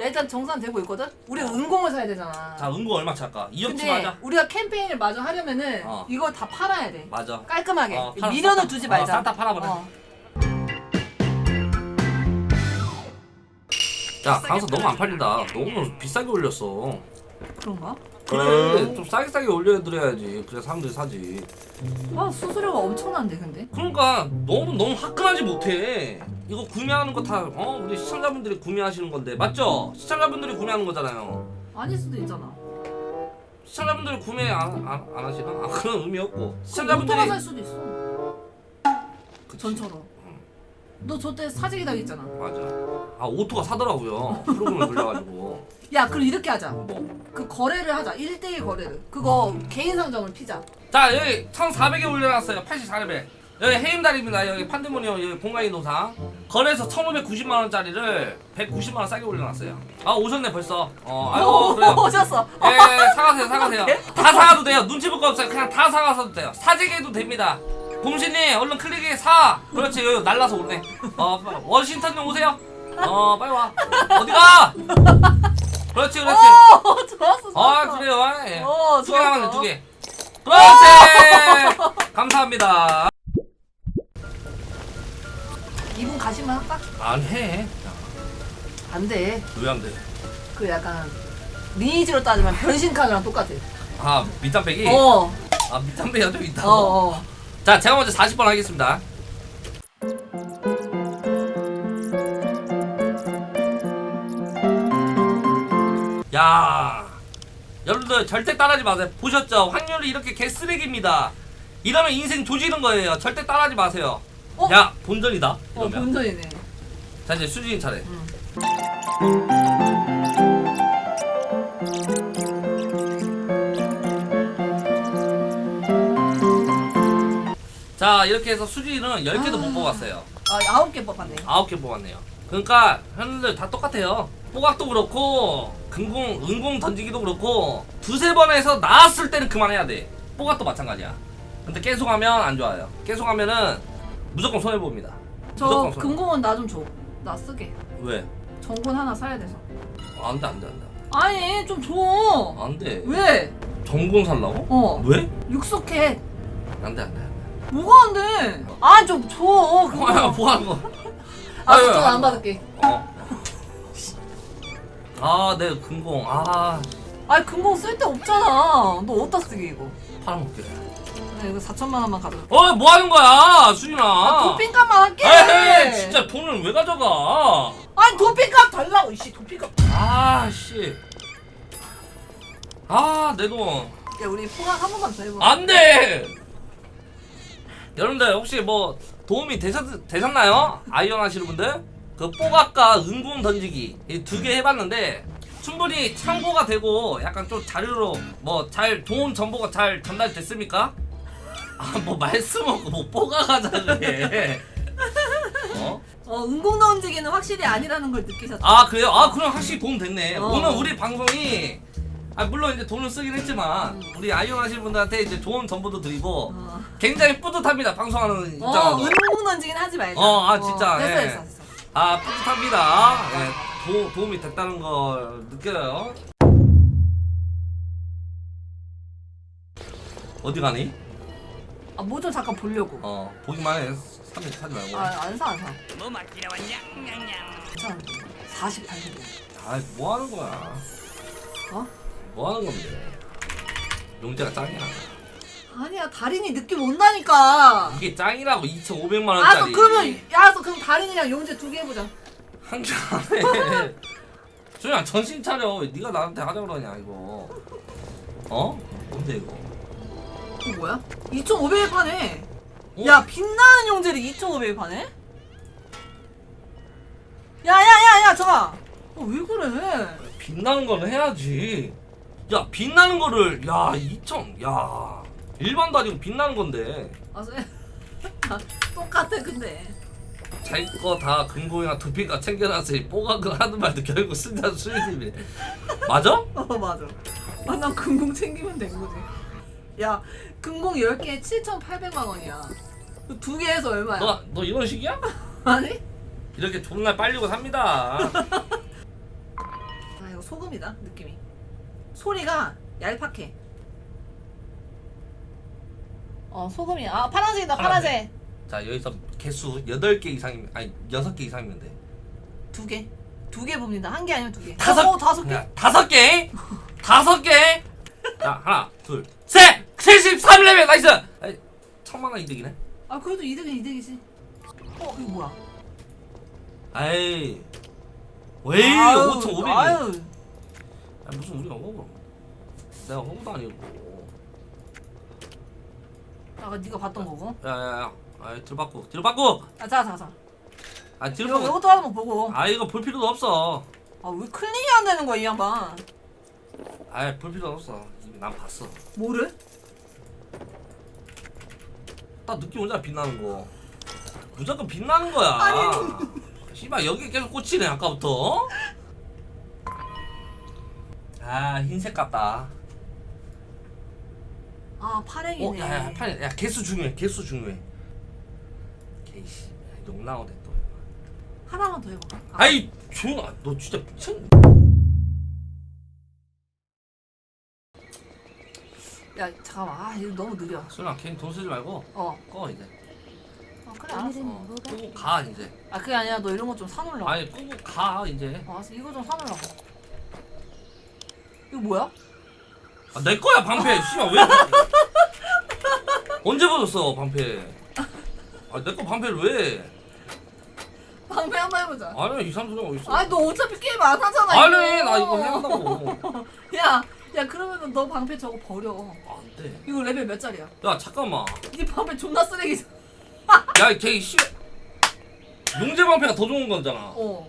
야, 일단 정산되고 있거든? 우리 은공을 사야 되잖아. 자 은고 얼마 찰까? 2억치 근데 하자. 우리가 캠페인을 마저 하려면은 어. 이거 다 팔아야 돼. 맞아. 깔끔하게. 어, 팔아, 미련을 싹다- 두지 어, 말자. 싹다 팔아버려. 어. 야 강서 너무 안 팔린다. 너무 비싸게 올렸어. 그런가? 그래 좀 싸게 싸게 올려드려야지. 그래 사람들이 사지. 아, 수수료가 엄청난데, 근데? 그러니까 너무 너무 화끈하지 못해. 이거 구매하는 거 다 어 우리 시청자분들이 구매하시는 건데 맞죠? 시청자분들이 구매하는 거잖아요. 아닐 수도 있잖아. 시청자분들이 구매 안, 안, 안 하시나? 아 그런 의미 없고 시청자분들이 살 수도 있어. 그치. 전처럼. 너 저 때 사재기 당했잖아. 맞아. 아 오토가 사더라고요. 프로그램을 돌려가지고. 야, 그럼 이렇게 하자. 뭐. 그 거래를 하자. 1대1 거래를. 그거 개인 상점을 피자. 자 여기 1,400에 올려놨어요. 84레벨. 여기 해임달입니다. 여기 판데모니엄 여기 공간이 노상. 거래에서 1,590만 원짜리를 190만 원 싸게 올려놨어요. 아 오셨네 벌써. 어 아이고 그래요. 오셨어. 예, 사가세요, 사가세요. 다 사가도 돼요. 눈치 볼 거 없어요. 그냥 다 사가서도 돼요. 사재기해도 됩니다. 봄신님, 얼른 클릭해 사. 그렇지, 여기 날라서 오네. 어, 빨리. 워싱턴님 오세요. 어, 빨리 와. 어디가? 그렇지, 그렇지. 오, 좋았어, 좋았어. 아, 그래요. 예. 어, 두 개만 좋았어. 두 개. 그렇지. 감사합니다. 가시면 할까? 안 해. 안 돼. 왜 안 돼? 그 약간 리니지로 따지면 변신 카드랑 똑같아. 아, 밑단빼기? 어, 아, 밑단빼기가 좀 있다고. 어, 어. 자, 제가 먼저 40번 하겠습니다. 야, 여러분들 절대 따라하지 마세요. 보셨죠? 확률이 이렇게 개쓰레기입니다. 이러면 인생 조지는 거예요. 절대 따라하지 마세요. 어? 야, 본전이다. 어, 이러면. 본전이네. 자, 이제 수진이 차례. 응. 자, 이렇게 해서 수진이는 10개도 못 아. 뽑았어요. 아, 아홉 개 뽑았네. 아홉 개 뽑았네요. 그러니까 현들 다 똑같아요. 뽀각도 그렇고 근공 은공 던지기도 그렇고 두세 번에서 나왔을 때는 그만해야 돼. 뽀각도 마찬가지야. 근데 계속 하면 안 좋아요. 계속 하면은 무조건 손해 봅니다. 저 무조건 손해. 금공은 나 좀 줘. 나 쓰게. 왜? 정권 하나 사야 돼서. 안돼 안돼 안돼. 아니, 좀 줘. 안돼. 왜? 전공 살라고? 어, 왜? 육속해. 안돼 안돼. 뭐가 안 돼? 아, 좀 줘. 뭐야 그거. 뭐 하는 거? 아, 아유, 저안 아유. 받을게. 어. 아, 내 근공. 아, 아니, 금공 쓸데 없잖아. 너 어디다 쓰게, 이거? 팔아먹게. 나 이거 4천만 원만 가져. 어, 뭐 하는 거야, 수진아? 아, 도핑값만 할게. 에이, 진짜 돈을 왜 가져가? 아니, 도핑값 달라고, 이씨, 도핑값. 아, 씨. 아, 내 돈. 야, 우리 포각 한 번만 더 해봐. 안 돼! 여러분들, 혹시 뭐, 도움이 되셨, 되셨나요? 아이언 하시는 분들? 그, 뽀각과 은공 던지기. 이 두 개 해봤는데, 충분히 참고가 되고, 약간 좀 자료로, 뭐, 잘, 좋은 정보가 잘 전달됐습니까? 아, 뭐, 말씀하고, 뭐, 뽀각하자, 그래. 어? 어, 은공 던지기는 확실히 아니라는 걸 느끼셨죠? 아 그래요? 아 그럼 확실히 도움 됐네. 어. 오늘 우리 방송이 아 물론 이제 돈을 쓰긴 했지만 음. 우리 아이언 하시는 분들한테 이제 좋은 정보도 드리고 어, 굉장히 뿌듯합니다. 방송하는 어 입장으로. 은공 던지기는 하지 말자. 어, 아, 진짜, 됐어, 예. 됐어, 됐어. 아 뿌듯합니다. 예, 도, 도움이 됐다는 걸 느껴요. 어디 가니? 아, 뭐 좀 잠깐 보려고. 어 보기만 해. 사지 사지 말고. 아, 안 사, 안 사. 뭐 맡기러 왔냐? 냥냥. 괜찮은데. 48개. 아뭐 하는 거야? 어? 뭐 하는 건데? 용재가 짱이야. 아니야, 달인이 느낌 온다니까. 이게 짱이라고 2,500만 알았어, 원짜리. 그러면, 야, 알았어, 그럼 달인이랑 용재 두개 해보자. 한개 안해. 조용히 정신 차려. 왜 네가 나한테 하자 그러냐 이거. 어? 뭔데 이거? 이거 뭐야? 2,500에 파네. 어? 야, 빛나는 용재를 2,500에 파네? 야, 야, 야, 야, 잠깐. 어, 왜 그래? 빛나는 거는 해야지. 야 빛나는 거를 야 2천 야 일반도 아니고 빛나는 건데 아, 쎄. 똑같아, 근데. 자기 거 다 금고이나 두피가 챙겨놨으니 뽀각을 하는 말도 결국 쓴다 수리님이 맞아? 어 맞아. 아, 난 금공 챙기면 된 거지. 야, 금공 10개에 7,800만 원이야. 두개 해서 얼마야? 너 너 이런 식이야? 아니? 이렇게 존나 빨리고 삽니다. 이거 소금이다 느낌이. 소리가 얄팍해. 어 소금이야. 아 파란색이다 파란색. 자 여기서 개수 8개 이상이면 아니 6개 이상이면 돼 두 개. 두 개 봅니다. 한 개 아니면 두 개. 다섯 어, 다섯 개. 야, 다섯 개 다섯 개 자 하나 둘 셋 73레벨 나이스 아이, 천만 원 이득이네 아 그래도 이득은 이득이지. 어 이거 뭐야? 아이 왜 아유, 5,500이 아유. 아니, 무슨 우리가 먹어 내가 먹어도 아니고 아까 네가 봤던 거고. 야야야 아이 들받고 들받고 아 자 자 자. 아 이거 들받고 이것도 한번 보고. 아 이거 볼 필요도 없어. 아 왜 클릭이 안 되는 거야 이 양반? 아이 볼 필요도 없어. 이미 난 봤어. 뭐를? 딱 느낌 오잖아 빛나는 거. 무조건 빛나는 거야. 씨발 여기 계속 꽂히네 아까부터. 아 흰색 같다. 아 파랭이네. 어 야 야 팔, 야 개수 중요해 개수 중요해 개씨 욕 나오네 또 하나만 더 해봐. 아, 아이 조용아 너 진짜 미친 야 잠깐만. 아 이거 너무 느려. 수연아 괜히 돈 쓰지 말고 어. 꺼 이제 어 그래 알았어. 오늘은 뭐가 끄고 가 이제 아 그게 아니라 너 이런 거 좀 사놓으려고. 아니 끄고 가 이제 어, 알았어 이거 좀 사놓으려고. 이거 뭐야? 아, 내 거야 방패 씨발 왜 언제 벗었어 방패 아 내 거 방패를 왜 방패 한 번 해보자. 아니 이삼소가 어딨어 아니 너 어차피 게임 안 하잖아. 아니 나 이거 해야 한다고 야, 야 그러면은 너 방패 저거 버려. 안 돼 이거 레벨 몇 짜리야? 야 잠깐만 네 방패 존나 쓰레기잖아. 야 걔 씨 용재 방패가 더 좋은 거잖아 어.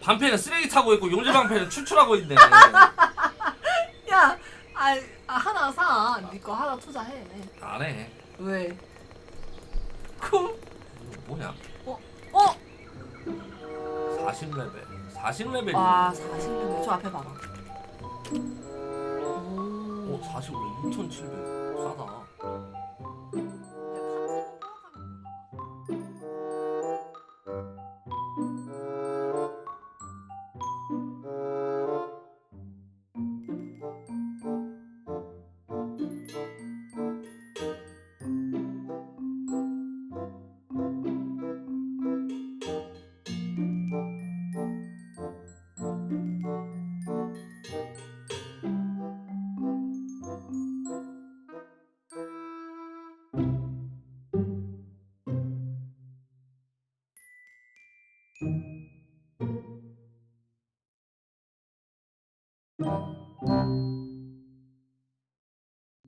방패는 쓰레기 타고 있고 용재 방패는 출출하고 있네 야, 아, 아 하나 사. 네 거 하나 투자해. 안 해 왜? 그럼 이거 뭐냐 어? 어? 40레벨 40레벨이 와, 40분. 저 앞에 봐봐. 어 오. 40 어